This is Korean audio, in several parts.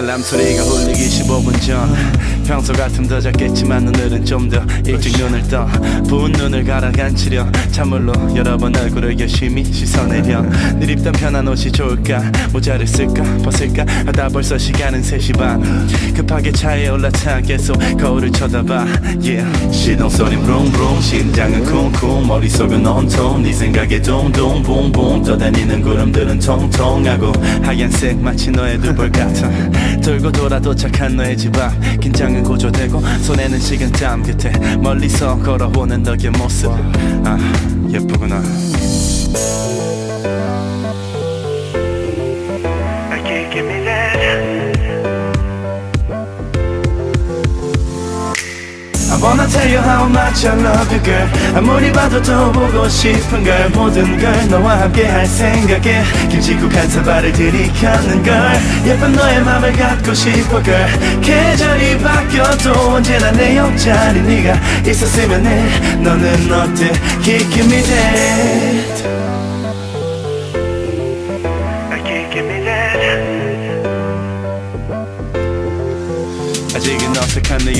알람 소리가 울리기 15분 전 평소 같으면 더 작겠지만 오늘은 좀 더 일찍 눈을 떠. 부은 눈을 가라앉히려 찬물로 여러 번 얼굴을 열심히 씻어내려 늘 입던 편한 옷이 좋을까? 모자를 쓸까? 벗을까? 하다 벌써 시간은 3시 반. 급하게 차에 올라타 계속 거울을 쳐다봐. Yeah. 시동소린 브롱브롱 심장은 쿵쿵. 머릿속은 온통. 네 생각에 동동 붕붕 떠다니는 구름들은 통통하고 하얀색 마치 너의 두볼 같아. 돌고 돌아 도착한 너의 집 앞. 긴장은 고조되고 손에는 식은땀 끝에 멀리서 걸어오는 너의 모습. 아 예쁘구나 wanna tell you how much I love you girl. 아무리 봐도 더 보고 싶은 걸. 모든 걸 너와 함께 할 생각에 김치국 한 사발을 들이켰는 걸. 예쁜 너의 맘을 갖고 싶어 girl. 계절이 바뀌어도 언제나 내 옆자리 네가 있었으면 해. 너는 어때? Give me that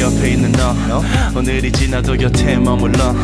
옆에 있는 너. 오늘이 지나도 곁에 머물러.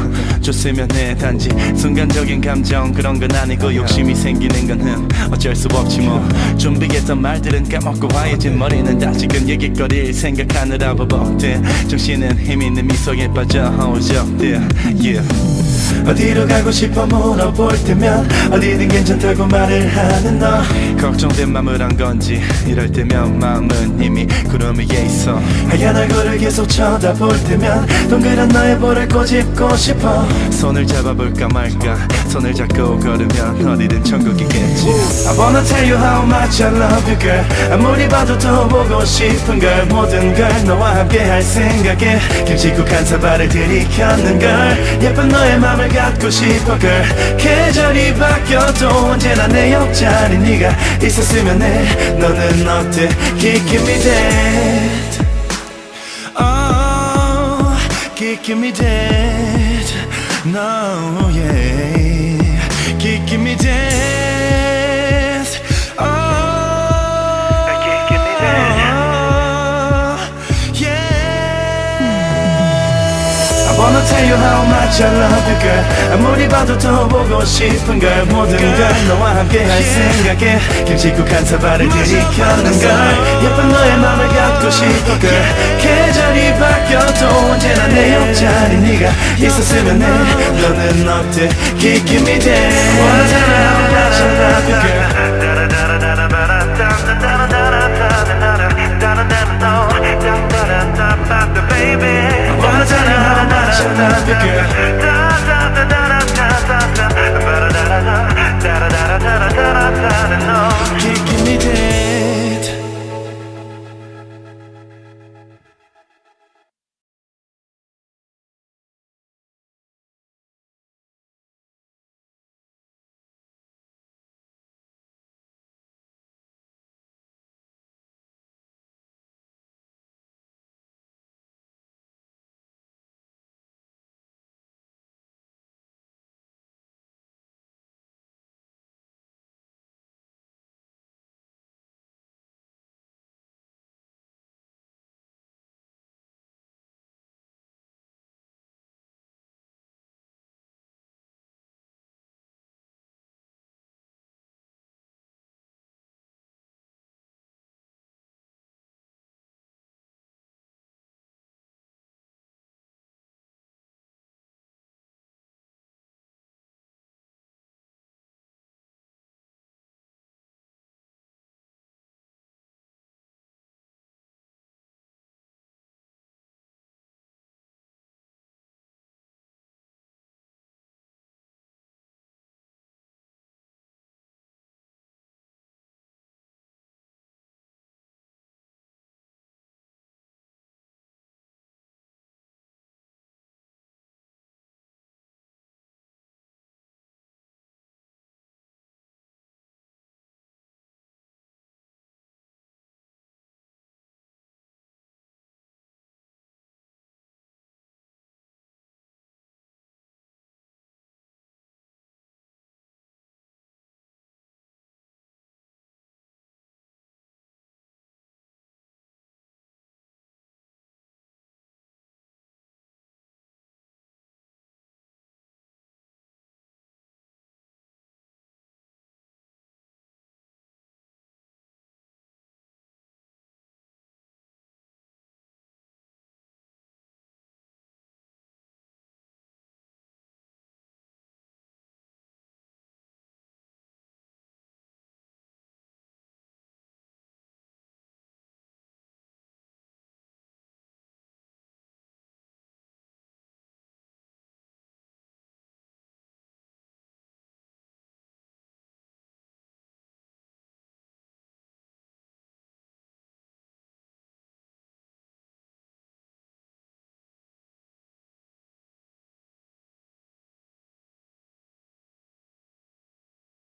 줬으면 해 단지. 순간적인 감정 그런 건 아니고 욕심이 생기는 건 흠, 어쩔 수 없지 뭐. 준비했던 말들은 까먹고 하얘진 머리는 다시금 얘기거리를 생각하느라 버벅대. 정신은 힘 있는 미소에 빠져. 허우적대. Yeah. 어디로 가고 싶어 물어볼 때면 어디든 괜찮다고 말을 하는 너. 걱정된 맘을 한 건지 이럴 때면 마음은 이미 구름 위에 있어. 하얀 얼굴을 계속 쳐다볼 때면 동그란 너의 볼을 꼬집고 싶어. 손을 잡아볼까 말까. 손을 잡고 걸으면 어디든 천국이겠지. I wanna tell you how much I love you girl. 아무리 봐도 더 보고 싶은 걸 모든 걸 너와 함께 할 생각에 김치국 한 사발을 들이켰는 걸. 예쁜 너의 맘을 갖고 싶어 girl 계절이 바뀌어도 언제나 내 옆자리 네가 있었으면 해 너는 어때 Give me that Oh Give me that No yeah Give me that you how much I love you girl 아무리 봐도 더 보고 싶은 걸 모든 걸 너와 함께 할 생각에 김치국 한 사발을 들이켰는 걸 예쁜 너의 맘을 갖고 싶어 girl 계절이 바뀌어도 언제나 내 옆자리 네가 있었으면 해 너는 어때 Wanna tell you how much I love you girl Baby, Wanna tell you how much なだけ